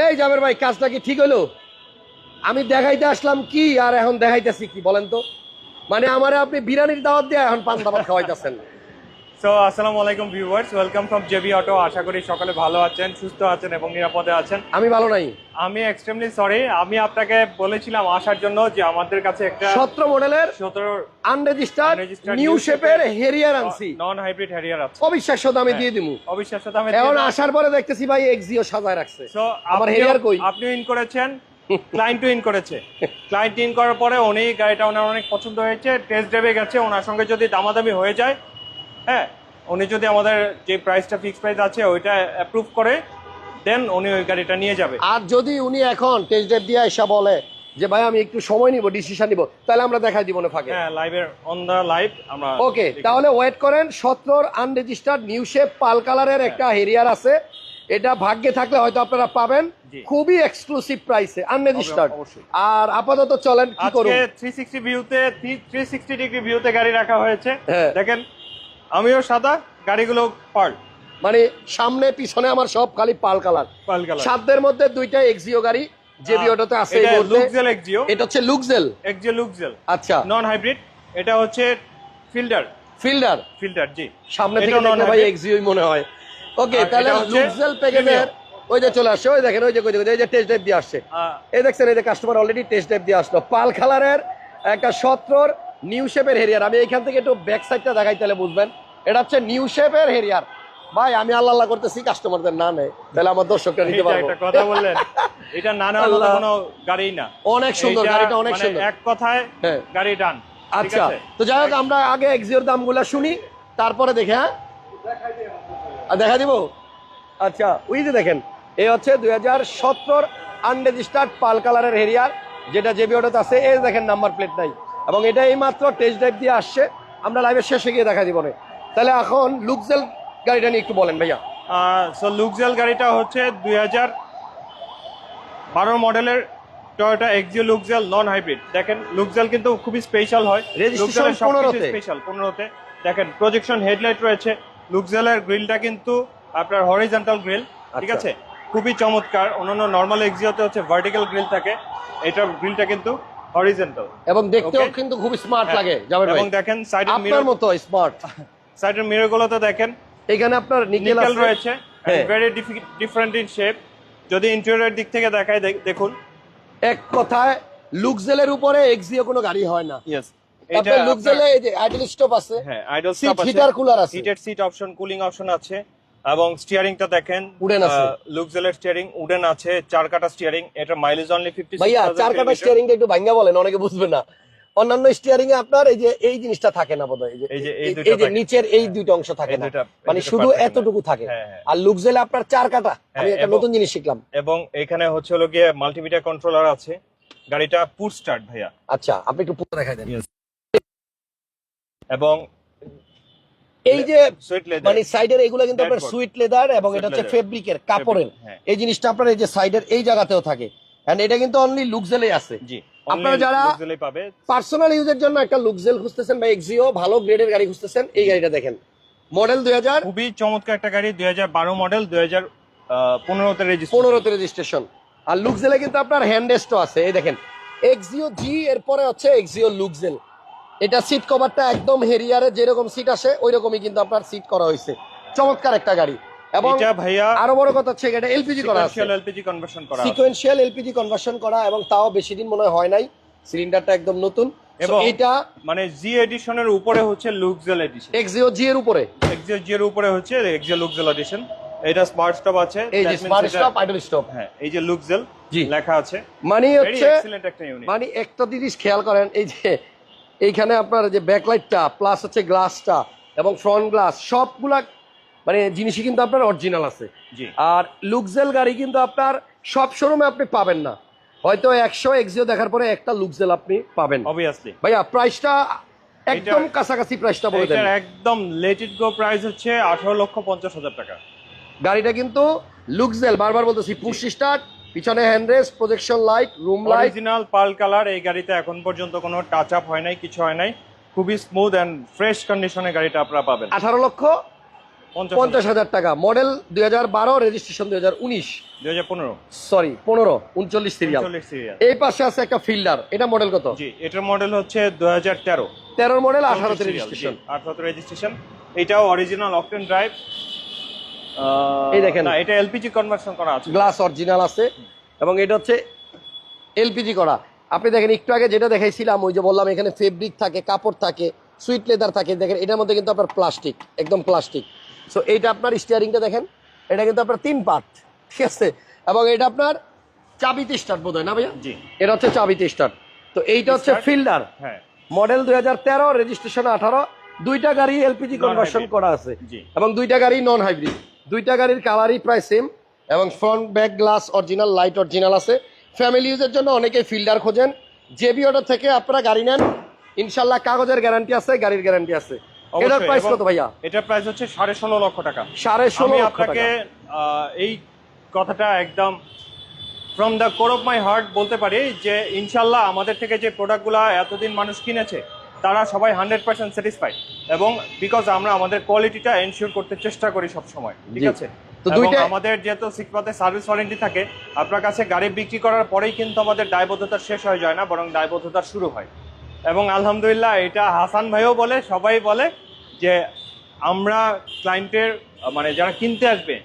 এই জাবের ভাই, কাজটা কি ঠিক হলো? আমি দেখাইতে আসলাম কি আর এখন দেখাইতেছি কি, বলেন তো? মানে আমার আপনি বিরিয়ানির দাওয়াত দিয়ে এখন পান দাবাত খাওয়াইতেছেন। সো আসসালামু আলাইকুম viewers welcome from JB auto আশা করি সকলে ভালো আছেন সুস্থ আছেন এবং নিরাপদে আছেন। আমি ভালো নাই। আমি এক্সট্রিমলি সরি আমি আপনাকে বলেছিলাম আসার জন্য যে আমাদের কাছে একটা সতেরো মডেলের সতেরো আনরেজিস্টার্ড Unregistered নিউ শেপের হেরিয়ার আনছি। নন হাইব্রিড হেরিয়ার আছে। অবিশ্বাস্য দামে দিয়ে দিমু। অবিশ্বাস্য দামে এখন আসার পরে দেখতেছি ভাই এক্সিও সাজায় রাখছে। সো আমার হেরিয়ার কই? আপনি ইন করেছেন ক্লায়েন্ট ইন করেছে। ক্লায়েন্ট ইন করার পরে উনি গাড়িটা ওনার অনেক পছন্দ হয়েছে টেস্ট ড্রাইভে গেছে ওনার সঙ্গে যদি দামাদামি হয়ে যায় হ্যাঁ উনি যদি আমাদের যে প্রাইসটা ফিক্স প্রাইস আছে ওইটা অ্যাপ্রুভ করে দেন উনি ওই গাড়িটা নিয়ে যাবে। আর যদি উনি এখন টেস্ট ড্রাইভ দিয়ে এসে বলে যে ভাই আমি একটু সময় নিব ডিসিশন নিব তাহলে আমরা দেখাই দিব না ফাঁকে। হ্যাঁ লাইভের অন দ্য লাইভ আমরা ওকে তাহলে ওয়েট করেন সতেরোর আনরেজিস্টার্ড নিউ শেপ পাল কালারের একটা হেরিয়ার আছে। এটা ভাগ্যে থাকলে হয়তো আপনারা পাবেন। খুবই এক্সক্লুসিভ প্রাইসে আনরেজিস্টার্ড। আর আপাতত চলেন কি করুন? আজকে থ্রি সিক্সটি ভিউতে থ্রি সিক্সটি ডিগ্রি ভিউতে গাড়ি রাখা হয়েছে। হ্যাঁ। দেখেন আমিও সাদা গাড়িগুলো পার্ল। মানে সামনে পিছনে আমার সব খালি পাল কালার। Pearl colour. সাতদের মধ্যে দুইটা এক্সিও গাড়ি জেবি অটোতে আছে এই মুহূর্তে। লুকজেল এক্সিও এটা হচ্ছে লুকজেল এক্সিও লুকজেল আচ্ছা। নন হাইব্রিড এটা হচ্ছে ফিল্ডার ফিল্ডার ফিল্টার জি। সামনে থেকে দেখলে ভাই। এক্সিওই মনে হয়। ওকে তাহলে লুকজেল প্যাকেজের ওই যে চলে আসছে ওই দেখেন ওই যে ওই যে- টেস্ট ড্রাইভ দিয়ে আসছে। এই দেখছেন এই যে কাস্টমার অলরেডি টেস্ট ড্রাইভ দিয়ে আসলো। পাল কালারের একটা সত্তর নিউ শেপের হেরিয়ার আমি এখান থেকে একটু ব্যাক সাইডটা দেখাই তাহলে বুঝবেন। এটা হচ্ছে নিউ শেপের হেরিয়ার ভাই আমি আল্লাহ আল্লাহ করতেছি কাস্টমারদের না নেই। তাহলে আমার দর্শকটা নিতে পারব। একটা কথা বললেন এটা না নেওয়ার মতো কোনো গাড়ি না। অনেক সুন্দর গাড়িটা অনেক মানে সুন্দর। এক কথায় হ্যাঁ। গাড়ি ডান আচ্ছা তো যাই হোক আমরা আগে এক্সিওর দামগুলো শুনি তারপরে দেখে হ্যাঁ? দেখা দিব? আচ্ছা ওই যে দেখেন এই হচ্ছে দুই হাজার সত্তর আনরেজিস্টার্ড পাল কালারের হেরিয়ার যেটা জেবি অটোতে আছে এই দেখেন নাম্বার প্লেট নাই। এবং এটা এই মাত্র টেস্ট ড্রাইভ দিয়ে আসছে। আমরা লাইভের শেষে গিয়ে দেখা দিব না। তাহলে এখন লুকজেল গাড়িটা নিয়ে একটু বলেন ভাইয়া। সো লুকজেল গাড়িটা হচ্ছে দুই হাজার বারো মডেলের Toyota Axio Luxel non hybrid দেখেন লুকজেল কিন্তু খুবই স্পেশাল হয়। Registration 15 স্পেশাল পনেরোতে? দেখেন প্রজেকশন হেডলাইট রয়েছে। লুকজেলের গ্রিলটা কিন্তু আপনার হরিজন্টাল গ্রিল ঠিক আচ্ছা। আছে? খুবই চমৎকার। অন্যান্য নর্মাল এক্সিওতে হচ্ছে ভার্টিক্যাল গ্রিল থাকে। এটার গ্রিলটা কিন্তু হরিজন্টাল এবং দেখতেও কিন্তু খুব স্মার্ট লাগে যাবেন এবং দেখেন আপনার মিরর মতো স্মার্ট সাইডের মিররগুলোতে দেখেন। এখানে আপনার নিকেল রয়েছে। ভেরি ডিফারেন্ট ইন শেপ যদি ইন্টেরিয়র দিক থেকে দেখায় দেখ- দেখুন। এক কথায় লুকজেলের উপরে এক্সিও কোনো গাড়ি হয় না। ইয়েস আপনার লুকজেলে এই যে আইডল স্টপ আছে। হ্যাঁ আইডল সিট হিটার কুলার আছে। Heated seat option cooling option আছে। এবং স্টিয়ারিংটা দেখেন উডেন আছে। লুকজেলের স্টিয়ারিং উডেন আছে। চার কাটা স্টিয়ারিং এটা মাইলেজ অনলি ফিফটি ভাইয়া চার কাটা স্টিয়ারিংটা একটু ভাঙ্গা বলেন অনেকে বুঝবে না। অন্যান্য স্টিয়ারিং এ আপনার এই যে এই জিনিসটা থাকে না বোধহয় এই যে এই যে। নিচের এই দুইটা অংশ থাকে না। মানে শুধু। এতটুকু থাকে। হ্যাঁ, হ্যাঁ। আর লুকজেলে আপনার চার কাটা। আমি হ্যাঁ, একটা নতুন জিনিস শিখলাম। এবং এখানে হচ্ছে হলো গিয়ে মাল্টিমিডিয়া কন্ট্রোলার আছে। গাড়িটা পুট স্টার্ট ভাইয়া। আচ্ছা আপনি একটু পুরো দেখাই দেন। এবং এই যে মানে সাইডের এগুলো কিন্তু আপনার সুইট লেদার এবং এটা হচ্ছে ফেব্রিকের কাপড়ের। হ্যাঁ। এই জিনিসটা আপনার এই যে সাইডের এই জায়গাতেও থাকে। এন্ড এটা কিন্তু অনলি লুকজেলে আছে। জি। আপনারা যারা- পাবে। পার্সোনাল ইউজের জন্য একটা লুকজেল খুঁজতেছেন বা এক্সিও ভালো গ্রেডের গাড়ি খুঁজতেছেন এই গাড়িটা দেখেন। মডেল দুই হাজার। খুবই চমৎকার একটা গাড়ি দুই হাজার বারো মডেল দুই হাজার পনেরোতে পনেরোতে রেজিস্ট্রেশন আর লুকজেলে কিন্তু আপনার হ্যান্ডেস্টও আছে এই দেখেন। এক্সিও জি এরপরে হচ্ছে এক্সিও লুকজেল এটা সিট কভারটা একদম হেরিয়ারে যেরকম সিট আসে ওই রকমই কিন্তু আপনার সিট করা হয়েছে। চমৎকার একটা গাড়ি। এবং ভাইয়া আরও বড় কথা হচ্ছে এটা এলপিজি করা আছে। এলপিজি কনভার্সন করা সিকোয়েন্সিয়াল এলপিজি কনভার্সন করা এবং তাও বেশি দিন মনে হয় নাই। সিলিন্ডারটা একদম নতুন। এবং এটা মানে জি এডিশনের উপরে হচ্ছে লুকজেল এডিশন এক্সিও জি এর উপরে। এক্সিও জি এর উপরে হচ্ছে এক্সিও লুকজেল এডিশন এটা স্মার্ট স্টপ আছে। এই যে স্মার্ট স্টপ আইডল স্টপ হ্যাঁ এই যে লুকজেল। লেখা আছে। মানে হচ্ছে একটা ইউনিট মানে একটা জিনিস খেয়াল করেন এই যে এইখানে আপনার যে ব্যাকলাইটটা প্লাস হচ্ছে গ্লাসটা এবং ফ্রন্ট গ্লাস সবগুলা মানে জিনিসই কিন্তু আপনার অরিজিনাল আছে। আর লুকজেল গাড়ি কিন্তু আপনার সব শোরুমে আপনি পাবেন না। হয়তো একশো এক্সিও দেখার পরে একটা লুকজেল আপনি পাবেন। অবভিয়াসলি ভাইয়া প্রাইসটা একদম কাছাকাছি প্রাইসটা বলে দেন। একদম লেট ইট গো প্রাইস হচ্ছে আঠারো লক্ষ পঞ্চাশ হাজার টাকা। গাড়িটা কিন্তু লুকজেল বারবার বলতেছি পুশ স্টার্ট পিছনে handrest projection light room light original pearl colour এই গাড়িতে এখন পর্যন্ত কোনো টাচ আপ হয় নাই কিছু হয় নাই। খুবই স্মুথ এন্ড ফ্রেশ কন্ডিশনে গাড়িটা আপনারা পাবেন। আঠারো লক্ষ পঞ্চাশ হাজার। টাকা। মডেল দুই হাজার বারো রেজিস্ট্রেশন দুই হাজার উনিশ। সরি পনেরো। উনচল্লিশ সিরিয়াল এই পাশে আছে একটা ফিল্ডার এটা মডেল কত? এটার মডেল হচ্ছে দুই হাজার তেরো। তেরোর মডেল আঠারো রেজিস্ট্রেশন আঠারোতে রেজিস্ট্রেশন এটাও অরিজিনাল অকটেন ড্রাইভ এই দেখেন। না এটা এলপিজি কনভার্সন করা আছে। গ্লাস অরিজিনাল আছে। এবং এটা হচ্ছে এলপিজি করা। আপনি দেখেন একটু আগে যেটা দেখাইছিলাম ওই যে বললাম এখানে ফেব্রিক থাকে কাপড় থাকে সুইট লেদার থাকে। দেখেন এটার মধ্যে কিন্তু আপনার প্লাস্টিক একদম প্লাস্টিক সো এইটা আপনার স্টিয়ারিংটা দেখেন। এটা কিন্তু আপনার তিন পার্ট ঠিক আছে? এবং এটা আপনার চাবিতে স্টার্ট বোধ হয় না ভাইয়া? জি। এটা হচ্ছে চাবিতে স্টার্ট তো এইটা হচ্ছে ফিল্ডার হ্যাঁ। মডেল দুই হাজার তেরো রেজিস্ট্রেশন আঠারো। দুইটা গাড়ি এলপিজি কনভার্সন করা আছে। এবং দুইটা গাড়ি নন হাইব্রিড দুইটা গাড়ির কালারই প্রায় সেম এবং front back glass original light original আছে। ফ্যামিলি ইউজের জন্য অনেকে ফিল্ডার খোঁজেন। জেবি অটো থেকে আপনারা গাড়ি নেন। ইনশাল্লাহ কাগজের গ্যারান্টি আছে গাড়ির গ্যারান্টি আছে। এটার প্রাইস কত ভাইয়া? এটার প্রাইস হচ্ছে সাড়ে ষোলো লক্ষ টাকা। সাড়ে ষোলো আপনাকে এই কথাটা একদম from the core of my heart বলতে পারি যে ইনশাল্লাহ আমাদের থেকে যে প্রোডাক্টগুলো এতদিন মানুষ কিনেছে তারা সবাই হান্ড্রেড পার্সেন্ট স্যাটিসফাইড এবং বিকজ আমরা আমাদের কোয়ালিটিটা এনশিওর করতে চেষ্টা করি সব সময় ঠিক আছে? তো দুইটা- আমাদের যেহেতু সার্ভিস ওয়ারেন্টি থাকে আপনার কাছে গাড়ি বিক্রি করার পরেই কিন্তু আমাদের দায়বদ্ধতা শেষ হয়ে যায় না বরং দায়বদ্ধতা শুরু হয়। এবং আলহামদুলিল্লাহ এটা হাসান ভাইও বলে সবাই বলে যে আমরা ক্লায়েন্টের মানে যারা কিনতে আসবে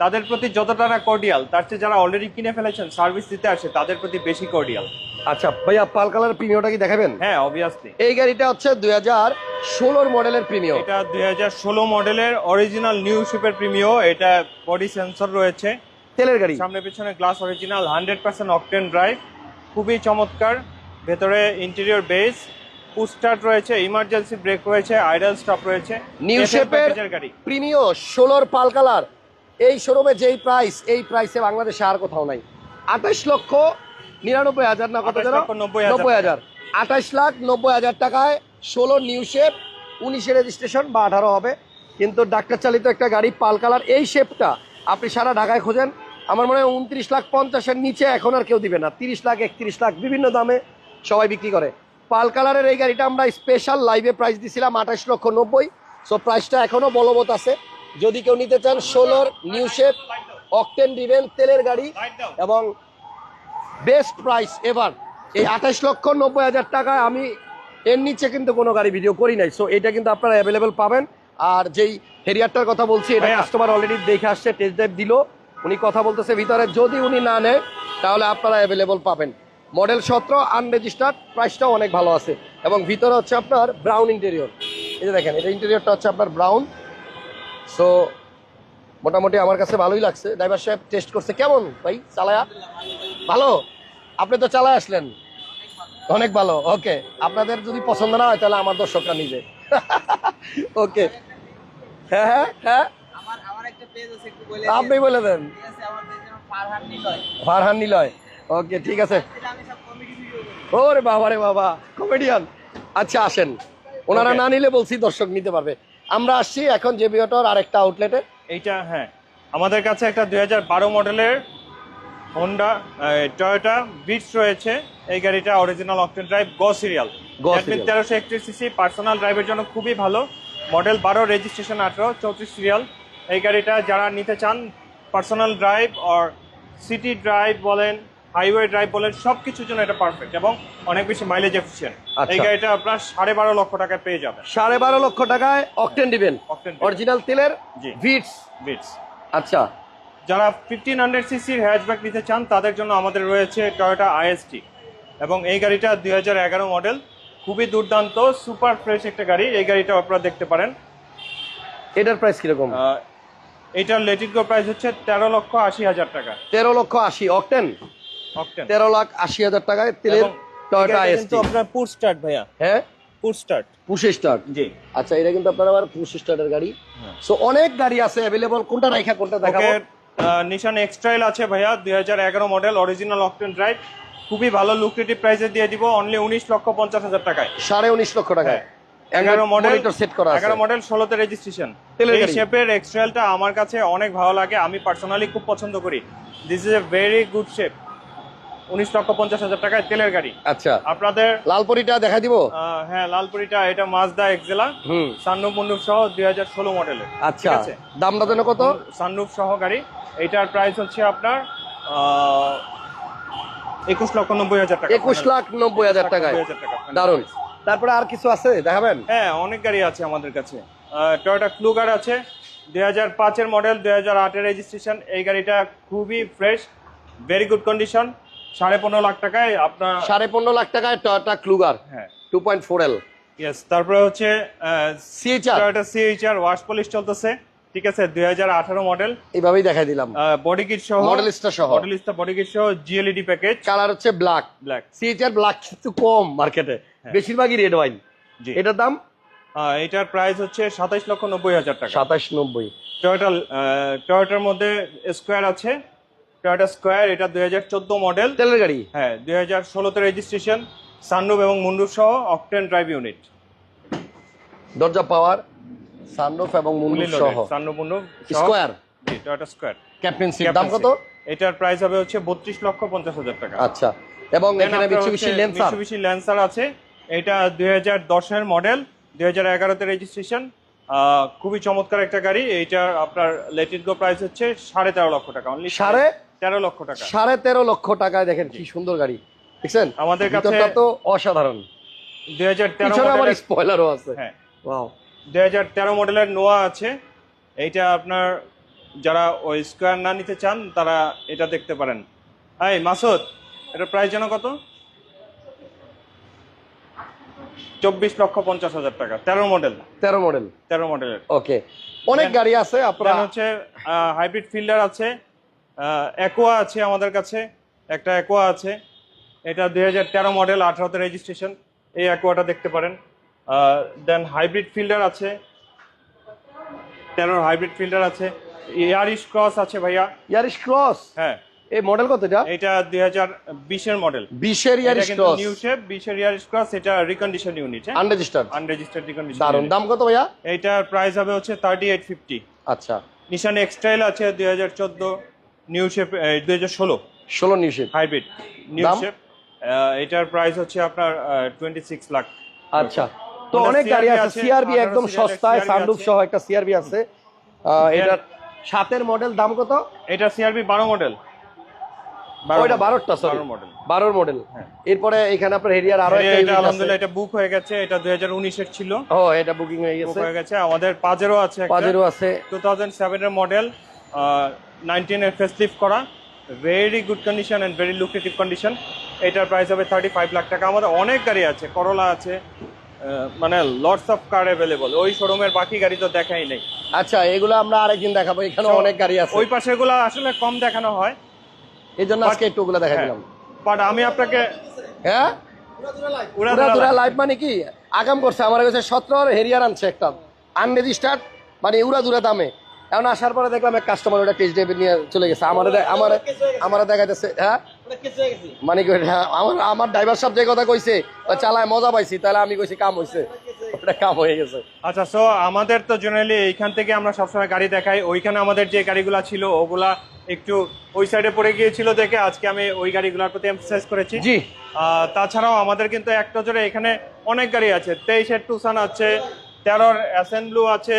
তাদের প্রতি যতটা না কর্ডিয়াল তার চেয়ে যারা অলরেডি কিনে ফেলেছেন সার্ভিস দিতে আসে তাদের প্রতি বেশি কর্ডিয়াল আচ্ছা ভাইয়া পাল কালার প্রিমিয়টা কি দেখাবেন? হ্যাঁ অবভিয়াসলি এই গাড়িটা হচ্ছে দুই হাজার ষোলোর মডেলের প্রিমিয়ম এটা দুই হাজার ষোলো মডেলের অরিজিনাল নিউ শিপের প্রিমিও এটা বডি সেন্সর রয়েছে। তেলের গাড়ি। সামনে পিছনে glass original hundred percent octane drive খুবই চমৎকার। ভেতরে ইন্টেরিয়র বেস পুস্টার্ট রয়েছে ইমার্জেন্সি ব্রেক রয়েছে আইডল স্টপ রয়েছে নিউ শেপের গাড়ি। প্রিমিয় ষোলোর পাল কালার এই শোরুমে যেই প্রাইস এই প্রাইসে বাংলাদেশে আর কোথাও নাই। আঠাশ লক্ষ নিরানব্বই হাজার না কত 28 যেন? লক্ষ 90 হাজার নব্বই হাজার। আঠাশ লাখ নব্বই হাজার টাকায় ষোলো নিউ শেপ উনিশে রেজিস্ট্রেশন বা আঠারো হবে। কিন্তু ডাক্তার চালিত একটা গাড়ি পাল কালার এই শেপটা আপনি সারা ঢাকায় খোঁজেন। আমার মনে হয় উনত্রিশ লাখ পঞ্চাশের নিচে এখন আর কেউ দিবে না। তিরিশ লাখ একত্রিশ লাখ বিভিন্ন দামে সবাই বিক্রি করে। পাল কালারের এই গাড়িটা আমরা স্পেশাল লাইভে প্রাইস দিছিলাম আঠাশ লক্ষ নব্বই। সো প্রাইসটা এখনও বলবৎ আছে। যদি কেউ নিতে চান ষোলোর নিউ শেপ অকটেন ডিভেন তেলের গাড়ি এবং বেস্ট প্রাইস এবার এই আঠাশ লক্ষ নব্বই হাজার টাকায় আমি এর নিচে কিন্তু কোনো গাড়ি ভিডিও করি নাই। সো এটা কিন্তু আপনারা অ্যাভেলেবেল পাবেন। আর যেই হেরিয়ারটার কথা বলছি এটা কাস্টমার অলরেডি দেখে আসছে টেস্ট ড্রাইভ দিল। উনি কথা বলতেছে ভিতরে। যদি উনি না নেয় তাহলে আপনারা অ্যাভেলেবল পাবেন। মডেল সতেরো আনরেজিস্টার্ড প্রাইসটাও অনেক ভালো আছে। এবং ভিতরে হচ্ছে আপনার ব্রাউন ইন্টেরিয়র এই যে দেখেন এটা ইন্টেরিয়রটা হচ্ছে আপনার ব্রাউন সো মোটামুটি আমার কাছে ভালোই লাগছে। ড্রাইভার সাহেব টেস্ট করছে কেমন ভাই? চালায়া? ভালো? আপনি তো চালায় আসলেন। অনেক ভালো। ওকে আপনাদের যদি পছন্দ না হয় তাহলে আমার দর্শকরা নিজে। ওকে হ্যাঁ হ্যাঁ হ্যাঁ। আপনি বলে দেন। ফারহান নিলয়। ওকে ঠিক আছে। ওরে বাবা রে বাবা কমেডিয়ান আচ্ছা আসেন। ওনারা না নিলে বলছি দর্শক নিতে পারবে। আমরা আসছি এখন জেবি অটোর আরেকটা আউটলেটে এইটা হ্যাঁ। আমাদের কাছে একটা দুই হাজার বারো মডেলের হোন্ডা টয়োটা বিটস রয়েছে। এই গাড়িটা original octane drive go serial. তেরোশো একত্রিশ সিসি পার্সোনাল ড্রাইভের জন্য খুবই ভালো। মডেল বারো রেজিস্ট্রেশন আঠারো চৌত্রিশ সিরিয়াল এই গাড়িটা যারা নিতে চান personal drive or city drive বলেন হাইওয়ে ড্রাইভ বলেন সব কিছুর জন্য এটা পারফেক্ট এবং অনেক বেশি মাইলেজ এফিসিয়েন্ট আচ্ছা। এই গাড়িটা আপনার সাড়ে বারো লক্ষ টাকায় পেয়ে যাবেন। সাড়ে বারো লক্ষ টাকায় অকটেন দিবেন। অরিজিনাল তেলের। ভিটস বিটস আচ্ছা। যারা ফিফটিন হান্ড্রেড সিসির হ্যাচব্যাক নিতে চান তাদের জন্য আমাদের রয়েছে টয়োটা আইএসটি এবং এই গাড়িটা দুই হাজার এগারো মডেল খুবই দুর্দান্ত সুপার ফ্রেশ একটা গাড়ি। এই গাড়িটা আপনারা দেখতে পারেন। এটার প্রাইস কীরকম? এটার গো প্রাইস হচ্ছে তেরো লক্ষ আশি হাজার টাকা। তেরো লক্ষ আশি অকটেন তেরো লাখ আশি হাজার টাকায় তেলের টয়োটা কিন্তু আপনার পুশ স্টার্ট ভাইয়া। হ্যাঁ? পুশ স্টার্ট পুশে স্টার্ট জি। আচ্ছা এটা কিন্তু আপনার আবার পুশ স্টার্টের গাড়ি। হ্যাঁ। সো অনেক গাড়ি আছে অ্যাভেলেবল কোনটা রাইখা কোনটা দেখাবো? নিশান এক্সট্রাইল আছে ভাইয়া দুই হাজার এগারো মডেল অরিজিনাল অকটেন ড্রাইভ খুবই ভালো লুক্রেটিভ প্রাইসে দিয়ে দিব অনলি উনিশ লক্ষ পঞ্চাশ হাজার টাকায়। সাড়ে উনিশ লক্ষ টাকায়। হ্যাঁ। এগারো মডেল সেট করা আছে। এগারো মডেল ষোলোতে রেজিস্ট্রেশন তেলের এই। শেপের এক্সট্রালটা আমার কাছে অনেক ভালো লাগে আমি পার্সোনালি খুব পছন্দ করি। This is a very good shape উনিশ লক্ষ পঞ্চাশ হাজার টাকায় তেলের গাড়ি। আচ্ছা। আপনাদের লালপরিটা দেখা দিব? হ্যাঁ লালপুরিটা এটা মাজদা এক্সেলা হুম। সান্নুপ মুন্নুপ সহ দুই হাজার ষোলো মডেলের আচ্ছা। আছে? দামটা যেন কত? সানরুফ সহ গাড়ি। এটার প্রাইস হচ্ছে আপনার একুশ লক্ষ নব্বই হাজার টাকা। একুশ লাখ নব্বই হাজার টাকায়। 90,000 টাকা দারুণ তারপরে আর কিছু আছে? দেখাবেন? হ্যাঁ অনেক গাড়ি আছে আমাদের কাছে। টয়োটা ক্লুগার আছে দুই হাজার পাঁচের মডেল দুই হাজার আটের রেজিস্ট্রেশন এই গাড়িটা খুবই ফ্রেশ ভেরি গুড কন্ডিশন সাড়ে পনেরো লাখ টাকায় আপনার সাড়ে পনেরো লাখ টাকায় টয়োটা ক্লুগার হ্যাঁ। Two point four L yes তারপরে হচ্ছে CHR Toyota CHR wash polish চলতেছে। ঠিক আছে দুই হাজার আঠারো মডেল এইভাবেই দেখাই দিলাম। বডি কিট সহ মডেলিস্টা সহ। মডেলিস্টা বডি কিট সহ জিএলইডি প্যাকেজ কালার হচ্ছে ব্ল্যাক ব্ল্যাক সিএইচআর ব্ল্যাক কিন্তু কম মার্কেটে বেশিরভাগই রেড ওয়াইন এটার দাম? এটার প্রাইস হচ্ছে সাতাইশ লক্ষ নব্বই হাজার টাকা। সাতাশ নব্বই। টয়োটা টয়োটার মধ্যে স্কোয়ার আছে। টয়োটা স্কোয়ার এটা দুই হাজার চোদ্দ মডেল তেলের গাড়ি? হ্যাঁ দুই হাজার ষোলোতে রেজিস্ট্রেশন সানরুফ এবং মুন্ডুপ সহ অকটেন ড্রাইভ ইউনিট দরজা পাওয়ার সানরুফ এবং মুন্ডুপ সহ। Sunroof moonroof Esquire Toyota Esquire captain seat দাম কত? এটার প্রাইস হবে হচ্ছে বত্রিশ লক্ষ পঞ্চাশ হাজার টাকা। আচ্ছা এবং এখানে মিচুবিশি লেন্সার মিশুবিশি ল্যান্সার আছে। এটা দুই হাজার দশের মডেল দুই হাজার এগারোতে রেজিস্ট্রেশন খুবই চমৎকার একটা গাড়ি। এইটা আপনার লেটিট গো প্রাইস হচ্ছে সাড়ে তেরো লক্ষ টাকা। অনলি সাড়ে তেরো লক্ষ টাকা। সাড়ে তেরো লক্ষ টাকায় দেখেন কি সুন্দর গাড়ি। দেখছেন? আমাদের কাছে তো অসাধারণ। দুই হাজার তেরো আবার স্পয়লারও আছে। হ্যাঁ। ওয়াও দুই হাজার তেরো মডেলের নোয়া আছে। এইটা আপনার যারা ওই স্কোয়ার না নিতে চান তারা এটা দেখতে পারেন। এই মাসুদ এটার প্রাইস যেন কত? চব্বিশ লক্ষ পঞ্চাশ হাজার টাকা। তেরো মডেল। তেরো মডেল। তেরো মডেলের। ওকে অনেক গাড়ি আছে আপনারা হচ্ছে হাইব্রিড ফিল্ডার আছে। অ্যাকোয়া আছে আমাদের কাছে। একটা অ্যাকোয়া আছে। এটা দুই হাজার তেরো মডেল আঠারোতে রেজিস্ট্রেশন এই অ্যাকোয়াটা দেখতে পারেন। দেন হাইব্রিড ফিল্ডার আছে। তেরোর হাইব্রিড ফিল্ডার আছে। ইয়ারিশ ক্রস আছে ভাইয়া। ইয়ারিশ ক্রস হ্যাঁ। এই মডেল কত এটা? এটা দুই হাজার বিশের মডেল বিশের এটা ইয়ারিশ ক্রস নিউ শেপ বিশের ইয়ারিশ ক্রস এটা রিকন্ডিশন ইউনিট হ্যাঁ? আনরেজিস্টার্ড আনরেজিস্টার্ড রিকন্ডিশন দারুণ দাম কত ভাইয়া? এইটার প্রাইস হবে হচ্ছে থার্টি এইট ফিফটি আচ্ছা নিশান এক্সটাইল আছে দুই হাজার চোদ্দ। নিউ শেপ দুই হাজার ষোলো। ষোলো new shape hybrid new? Shape এটার প্রাইস হচ্ছে আপনার টোয়েন্টি সিক্স লাখ আচ্ছা। তো অনেক গাড়ি আছে সিআরবি একদম সস্তায় সানরুফ সহ একটা সিআরবি আছে। এটার সাতের মডেল দাম কত? এটা সিআরবি বারো মডেল ওইটা বারোটা সরি মডেল বারোর মডেল এরপরে এখানে আপনার হেরিয়ার আরও একটা আলহামদুলিল্লাহ এটা বুক হয়ে গেছে এটা দুই হাজার উনিশের ছিল। ও এটা বুকিং হয়ে গেছে। হয়ে গেছে। আমাদের পাজেরও আছে পাজেরও আছে। টু থাউজেন্ড সেভেনের মডেল নাইনটিনের ফেসলিফট করা very good condition and very lucrative condition এটার প্রাইস হবে থার্টি ফাইভ লাখ টাকা। আমাদের অনেক গাড়ি আছে করলা আছে মানে লটস অফ কার অ্যাভেলেবল ওই শোরুমের বাকি গাড়ি তো দেখাই নেই। আচ্ছা এগুলো আমরা আরেকদিন দেখাবো। এখানে অনেক গাড়ি আছে। ওই পাশেগুলো আসলে কম দেখানো হয়। এই জন্য আজকে একটু ওগুলো দেখা দিলাম। বাট আমি আপনাকে হ্যাঁ? উড়া পুরা দুরা লাইভ মানে কি? আগাম করছে আমার কাছে সতেরো হেরিয়ার আনছে একটা। আনরেজিস্টার্ড মানে উড়া দুরা দামে। এখন আসার পরে দেখলাম এক কাস্টমার ওটা টেস্ট ড্রাইভে নিয়ে চলে গেছে। আমার আমার আমার দেখা যাচ্ছে হ্যাঁ মানে কি আমার আমার ড্রাইভার সাহেব যে কথা কইছে ও চালায় মজা পাইছি তাহলে আমি কইছি কাম হইছে। ওটা কাম হয়ে গেছে। আচ্ছা সো আমাদের তো জেনারেলি এইখান থেকে আমরা সবসময় গাড়ি দেখাই। ওইখানে আমাদের যে গাড়িগুলো ছিল ওগুলা একটু ওই সাইডে পড়ে গিয়েছিল দেখে আজকে আমি ওই গাড়িগুলোর প্রতি এমফাসাইজ করেছি। জি। তাছাড়াও আমাদের কিন্তু এক নজরে এখানে অনেক গাড়ি আছে। তেইশের টুসান আছে তেরোর অ্যাসেন্ডলু আছে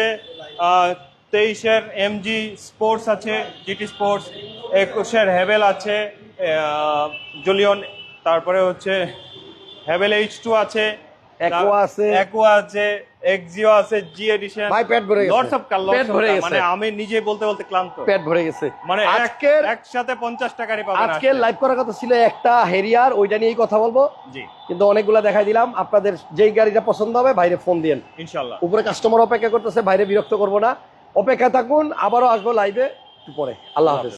আহ, তেইশের এমজি স্পোর্টস আছে জিটি স্পোর্টস একুশের হেভেল আছে জলিয়ন তারপরে হচ্ছে হেভেল এইচ টু আছে আছে। আছে এক্সিও আছে জি এডিশন ভাই পেট ভরে গেছে। লটস অফ কার পেট ভরে গেছে। মানে আমি নিজে বলতে বলতে ক্লান্ত। পেট ভরে গেছে। মানে একসাথে পাবেন আজকে। লাইভ করার কথা ছিল একটা হেরিয়ার ওইটা নিয়েই কথা বলব। জি। কিন্তু অনেকগুলা দেখাই দিলাম। আপনাদের যেই গাড়িটা পছন্দ হবে বাইরে ফোন দিয়েন। ইনশাল্লাহ উপরে কাস্টমার অপেক্ষা করতেছে বাইরে বিরক্ত করব না। অপেক্ষা থাকুন আবারও আসব লাইভে পরে। আল্লাহ হাফেজ।